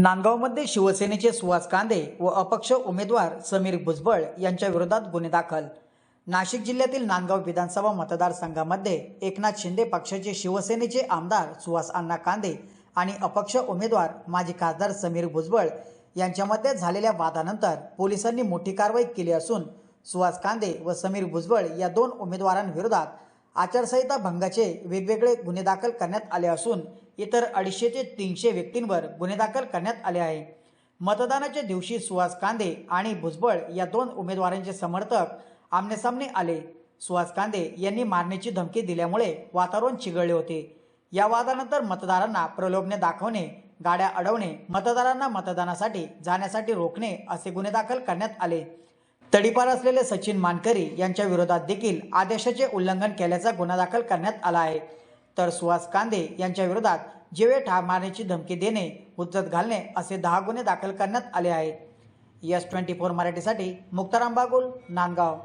नांदगावमध्ये शिवसेनेचे सुहास कांदे व अपक्ष उमेदवार समीर भुजबळ यांच्या विरोधात गुन्हे दाखल. नाशिक जिल्ह्यातील नांदगाव विधानसभा मतदारसंघामध्ये एकनाथ शिंदे पक्षाचे शिवसेनेचे आमदार सुहास अण्णा कांदे आणि अपक्ष उमेदवार माजी खासदार समीर भुजबळ यांच्यामध्ये झालेल्या वादानंतर पोलिसांनी मोठी कारवाई केली असून सुहास कांदे व समीर भुजबळ या दोन उमेदवारांविरोधात आचारसंहिता भंगाचे वेगवेगळे गुन्हे दाखल करण्यात आले असून इतर अडीचशे ते तीनशे व्यक्तींवर गुन्हे दाखल करण्यात आले आहे. मतदानाच्या दिवशी सुहास कांदे आणि भुजबळ या दोन उमेदवारांचे समर्थक आमनेसामने आले. सुहास कांदे यांनी मारण्याची धमकी दिल्यामुळे वातावरण चिघळले होते. या वादानंतर मतदारांना प्रलोभने दाखवणे गाड्या अडवणे मतदारांना मतदानासाठी जाण्यासाठी रोखणे असे गुन्हे दाखल करण्यात आले. तडीपार असलेले सचिन मानकरी यांच्या विरोधात देखील आदेशाचे उल्लंघन केल्याचा गुन्हा दाखल करण्यात आला आहे. तर सुहास कांदे यांच्या विरोधात जीवे ठार मारण्याची धमकी देणे हुज्जत घालणे असे दहा गुन्हे दाखल करण्यात आले आहेत. यस ट्वेंटी फोर मराठीसाठी मुक्ताराम बागुल नांदगाव.